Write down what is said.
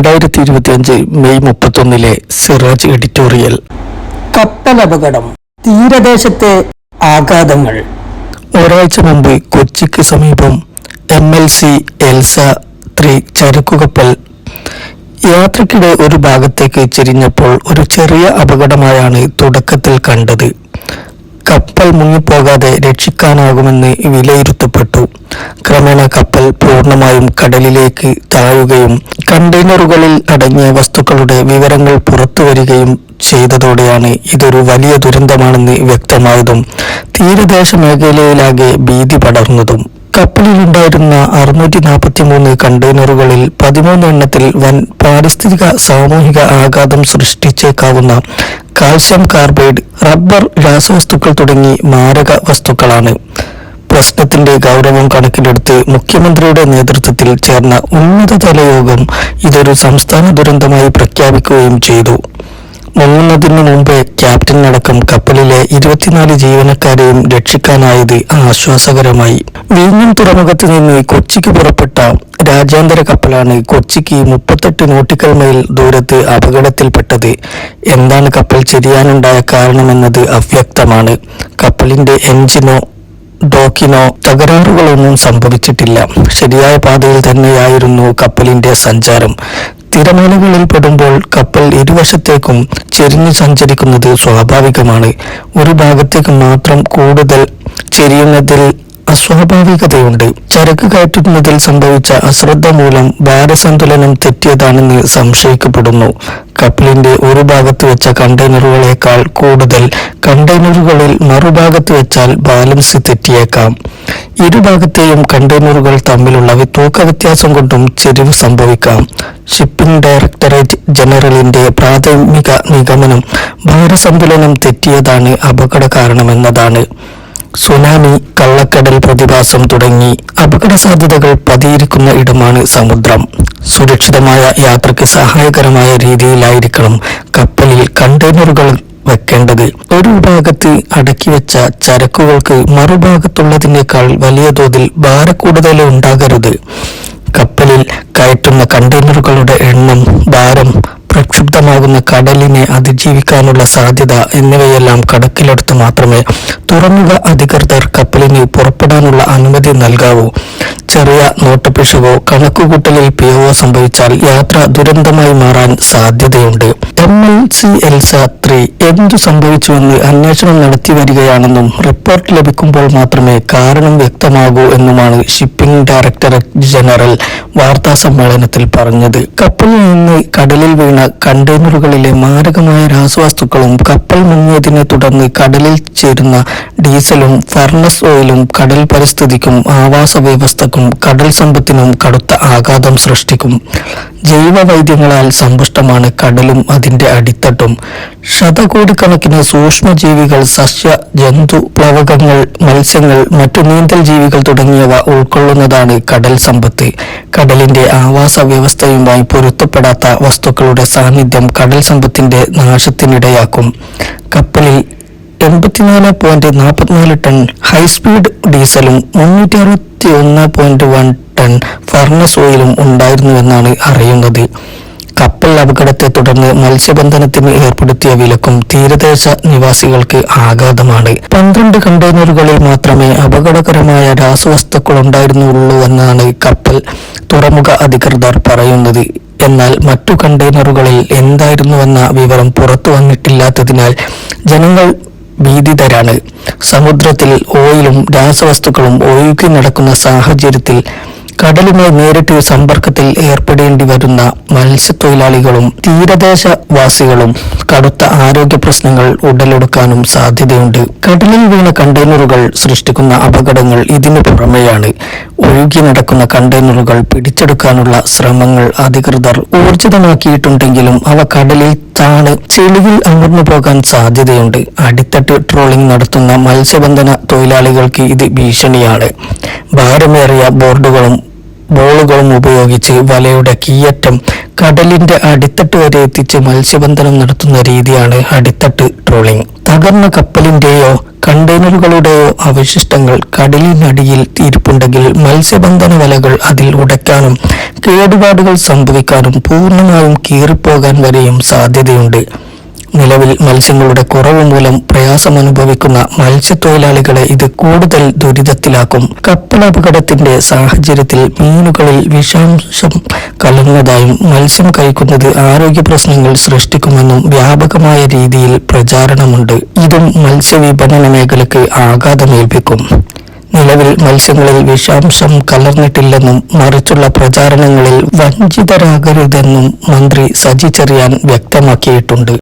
രണ്ടായിരത്തി ഇരുപത്തിയഞ്ച് മെയ് മുപ്പത്തൊന്നിലെ സിറാജ് എഡിറ്റോറിയൽ. കപ്പലപകടം തീരദേശത്തെ ആഘാതങ്ങൾ. ഒരാഴ്ച മുമ്പ് കൊച്ചിക്ക് സമീപം M L C Elsa three ചരക്കുകപ്പൽ യാത്രക്കിടെ ഒരു ഭാഗത്തേക്ക് ചെരിഞ്ഞപ്പോൾ ഒരു ചെറിയ അപകടമായാണ് തുടക്കത്തിൽ കണ്ടത്. കപ്പൽ മുങ്ങിപ്പോകാതെ രക്ഷിക്കാനാകുമെന്ന് വിലയിരുത്തപ്പെട്ടു. ക്രമേണ കപ്പൽ പൂർണമായും കടലിലേക്ക് താഴുകയും കണ്ടെയ്നറുകളിൽ അടങ്ങിയ വസ്തുക്കളുടെ വിവരങ്ങൾ പുറത്തുവരികയും ചെയ്തതോടെയാണ് ഇതൊരു വലിയ ദുരന്തമാണെന്ന് വ്യക്തമായതും തീരദേശ മേഖലയിലാകെ ഭീതി പടർന്നതും. കപ്പലിലുണ്ടായിരുന്ന അറുന്നൂറ്റി നാൽപ്പത്തി മൂന്ന് കണ്ടെയ്നറുകളിൽ പതിമൂന്ന് എണ്ണത്തിൽ വൻ പാരിസ്ഥിതിക സാമൂഹിക ആഘാതം സൃഷ്ടിച്ചേക്കാവുന്ന കാൽസ്യം കാർബൈഡ് റബ്ബർ രാസവസ്തുക്കൾ തുടങ്ങി മാരക വസ്തുക്കളാണ്. പ്രശ്നത്തിന്റെ ഗൗരവം കണക്കിലെടുത്ത് മുഖ്യമന്ത്രിയുടെ നേതൃത്വത്തിൽ ചേർന്ന ഉന്നതതല യോഗം ഇതൊരു സംസ്ഥാന ദുരന്തമായി പ്രഖ്യാപിക്കുകയും ചെയ്തു. മുങ്ങുന്നതിന് മുമ്പേ ക്യാപ്റ്റൻ അടക്കം കപ്പലിലെ ഇരുപത്തിനാല് ജീവനക്കാരെയും രക്ഷിക്കാനായത് ആശ്വാസകരമായി. വീഞ്ഞും തുറമുഖത്ത് നിന്ന് കൊച്ചിക്ക് പുറപ്പെട്ട രാജ്യാന്തര കപ്പലാണ് കൊച്ചിക്ക് മുപ്പത്തെട്ട് നോട്ടിക്കൽ മൈൽ ദൂരത്ത് അപകടത്തിൽപ്പെട്ടത്. എന്താണ് കപ്പൽ ചെരിയാനുണ്ടായ കാരണമെന്നത് അവ്യക്തമാണ്. കപ്പലിന്റെ എഞ്ചിനോ ഡോക്കിനോ തകരാറുകളൊന്നും സംഭവിച്ചിട്ടില്ല. ശരിയായ പാതയിൽ തന്നെയായിരുന്നു കപ്പലിന്റെ സഞ്ചാരം. തിരമാലകളിൽ പെടുമ്പോൾ കപ്പൽ ഇരുവശത്തേക്കും ചെരിഞ്ഞു സഞ്ചരിക്കുന്നത് സ്വാഭാവികമാണ്. ഒരു ഭാഗത്തേക്ക് മാത്രം കൂടുതൽ ചെരിയുന്നതിൽ അസ്വാഭാവികതയുണ്ട്. ചരക്ക് കയറ്റുന്നതിൽ സംഭവിച്ച അശ്രദ്ധ മൂലം ഭാരസന്തുലനം തെറ്റിയതാണെന്ന് സംശയിക്കപ്പെടുന്നു. കപ്പലിന്റെ ഒരു ഭാഗത്ത് വെച്ച കണ്ടെയ്നറുകളേക്കാൾ കൂടുതൽ കണ്ടെയ്നറുകളിൽ മറുഭാഗത്ത് വെച്ചാൽ ബാലൻസ് തെറ്റിയേക്കാം. ഇരുഭാഗത്തെയും കണ്ടെയ്നറുകൾ തമ്മിലുള്ള തൂക്ക വ്യത്യാസം കൊണ്ടും ചെരിവ് സംഭവിക്കാം. ഷിപ്പിംഗ് ഡയറക്ടറേറ്റ് ജനറലിന്റെ പ്രാഥമിക നിഗമനം ഭാരസന്തുലനം തെറ്റിയതാണ് അപകട കാരണമെന്നതാണ് സുനാമി കള്ളക്കടൽ പ്രതിഭാസം തുടങ്ങി അപകട സാധ്യതകൾ പതിയിരിക്കുന്ന ഇടമാണ് സമുദ്രം. സുരക്ഷിതമായ യാത്രയ്ക്ക് സഹായകരമായ രീതിയിലായിരിക്കണം കപ്പലിൽ കണ്ടെയ്നറുകൾ വെക്കേണ്ടത്. ഒരു ഭാഗത്ത് അടക്കി വെച്ച ചരക്കുകൾക്ക് മറുഭാഗത്തുള്ളതിനേക്കാൾ വലിയ തോതിൽ ഭാരക്കൂടുതൽ ഉണ്ടാകരുത്. കപ്പലിൽ കയറ്റുന്ന കണ്ടെയ്നറുകളുടെ എണ്ണം ഭാരം പ്രക്ഷുബ്ധമാകുന്ന കടലിനെ അതിജീവിക്കാനുള്ള സാധ്യത എന്നിവയെല്ലാം കണക്കിലെടുത്ത് മാത്രമേ തുറമുഖ അധികൃതർ കപ്പലിന് പുറപ്പെടാനുള്ള അനുമതി നൽകാവൂ. ചെറിയ നോട്ടപ്പിശകോ കണക്കുകൂട്ടലിൽ പിഴവോ സംഭവിച്ചാൽ യാത്ര ദുരന്തമായി മാറാൻ സാധ്യതയുണ്ട്. M L C Elsa three എന്തു സംഭവിച്ചുവെന്ന് അന്വേഷണം നടത്തി വരികയാണെന്നും റിപ്പോർട്ട് ലഭിക്കുമ്പോൾ മാത്രമേ കാരണം വ്യക്തമാകൂ എന്നുമാണ് ഷിപ്പിംഗ് ഡയറക്ടറേറ്റ് ജനറൽ വാർത്താ സമ്മേളനത്തിൽ പറഞ്ഞത്. കപ്പലിൽ നിന്ന് കടലിൽ വീണ കണ്ടെയ്നറുകളിലെ മാരകമായ രാസവസ്തുക്കളും കപ്പൽ മുങ്ങിയതിനെ തുടർന്ന് കടലിൽ ചേരുന്ന ഡീസലും ഫർണസ് ഓയിലും കടൽ പരിസ്ഥിതിക്കും ആവാസ വ്യവസ്ഥക്കും കടൽ സമ്പത്തിനും കടുത്ത ആഘാതം സൃഷ്ടിക്കും. ജൈവ വൈദ്യങ്ങളാൽ സമ്പുഷ്ടമാണ് കടലും അതിന്റെ അടിത്തട്ടും. ശതകോടിക്കണക്കിന് സൂക്ഷ്മജീവികൾ സസ്യ ജന്തു പ്ലവകങ്ങൾ മത്സ്യങ്ങൾ മറ്റു നീന്തൽ ജീവികൾ തുടങ്ങിയവ ഉൾക്കൊള്ളുന്നതാണ് കടൽ സമ്പത്ത്. കടലിന്റെ ആവാസ വ്യവസ്ഥയുമായി പൊരുത്തപ്പെടാത്ത വസ്തുക്കളുടെ സാന്നിധ്യം കടൽ സമ്പത്തിന്റെ നാശത്തിനിടയാക്കും. കപ്പലിൽ എൺപത്തിനാല് പോയിന്റ് നാൽപ്പത്തിനാല് ടൺ ഹൈസ്പീഡ് ഡീസലും മുന്നൂറ്റി അറുപത്തി ഒന്ന് പോയിന്റ് വൺ ടൺ ഫർണസ് ഓയിലും ഉണ്ടായിരുന്നുവെന്നാണ് അറിയുന്നത്. കപ്പൽ അപകടത്തെ തുടർന്ന് മത്സ്യബന്ധനത്തിന് ഏർപ്പെടുത്തിയ വിലക്കും തീരദേശ നിവാസികൾക്ക് ആഘാതമാണ്. പന്ത്രണ്ട് കണ്ടെയ്നറുകളിൽ മാത്രമേ അപകടകരമായ രാസവസ്തുക്കൾ ഉണ്ടായിരുന്നുള്ളൂ എന്നാണ് കപ്പൽ തുറമുഖ അധികൃതർ പറയുന്നത്. എന്നാൽ മറ്റു കണ്ടെയ്നറുകളിൽ എന്തായിരുന്നുവെന്ന വിവരം പുറത്തു വന്നിട്ടില്ലാത്തതിനാൽ ജനങ്ങൾ ഭീതിതരാണ്. സമുദ്രത്തിൽ ഓയിലും രാസവസ്തുക്കളും ഒഴുകി നടക്കുന്ന സാഹചര്യത്തിൽ കടലുമായി നേരിട്ട് സമ്പർക്കത്തിൽ ഏർപ്പെടേണ്ടി വരുന്ന മത്സ്യത്തൊഴിലാളികളും തീരദേശവാസികളും കടുത്ത ആരോഗ്യ പ്രശ്നങ്ങൾ ഉടലെടുക്കാനും സാധ്യതയുണ്ട്. കടലിൽ വീണ കണ്ടെയ്നറുകൾ സൃഷ്ടിക്കുന്ന അപകടങ്ങൾ ഇതിനു പുറമെയാണ്. ഒഴുകി നടക്കുന്ന കണ്ടെയ്നറുകൾ പിടിച്ചെടുക്കാനുള്ള ശ്രമങ്ങൾ അധികൃതർ ഊർജിതമാക്കിയിട്ടുണ്ടെങ്കിലും അവ കടലിൽ താണ് ചെളിയിൽ അമർന്നു പോകാൻ സാധ്യതയുണ്ട്. അടിത്തട്ട് ട്രോളിംഗ് നടത്തുന്ന മത്സ്യബന്ധന തൊഴിലാളികൾക്ക് ഇത് ഭീഷണിയാണ്. ഭാരമേറിയ ബോർഡുകളും ബോളുകളും ഉപയോഗിച്ച് വലയുടെ കീയറ്റം കടലിന്റെ അടിത്തട്ട് വരെ എത്തിച്ച് മത്സ്യബന്ധനം നടത്തുന്ന രീതിയാണ് അടിത്തട്ട് ട്രോളിംഗ്. തകർന്ന കപ്പലിന്റെയോ കണ്ടെയ്നറുകളുടെയോ അവശിഷ്ടങ്ങൾ കടലിനടിയിൽ ഇരിപ്പുണ്ടെങ്കിൽ മത്സ്യബന്ധന വലകൾ അതിൽ ഉടയ്ക്കാനും കേടുപാടുകൾ സംഭവിക്കാനും പൂർണമായും കീറിപ്പോകാൻ വരെയും സാധ്യതയുണ്ട്. നിലവിൽ മത്സ്യങ്ങളുടെ കുറവ് മൂലം പ്രയാസമനുഭവിക്കുന്ന മത്സ്യത്തൊഴിലാളികളെ ഇത് കൂടുതൽ ദുരിതത്തിലാക്കും. കപ്പലപകടത്തിന്റെ സാഹചര്യത്തിൽ മീനുകളിൽ വിഷാംശം കലർന്നതായും മത്സ്യം കഴിക്കുന്നത് ആരോഗ്യ പ്രശ്നങ്ങൾ സൃഷ്ടിക്കുമെന്നും വ്യാപകമായ രീതിയിൽ പ്രചാരണമുണ്ട്. ഇതും മത്സ്യവിപണന മേഖലയ്ക്ക് ആഘാതമേൽപ്പിക്കും. നിലവിൽ മത്സ്യങ്ങളിൽ വിഷാംശം കലർന്നിട്ടില്ലെന്നും മറിച്ചുള്ള പ്രചാരണങ്ങളിൽ വഞ്ചിതരാകരുതെന്നും മന്ത്രി സജി ചെറിയാൻ വ്യക്തമാക്കിയിട്ടുണ്ട്.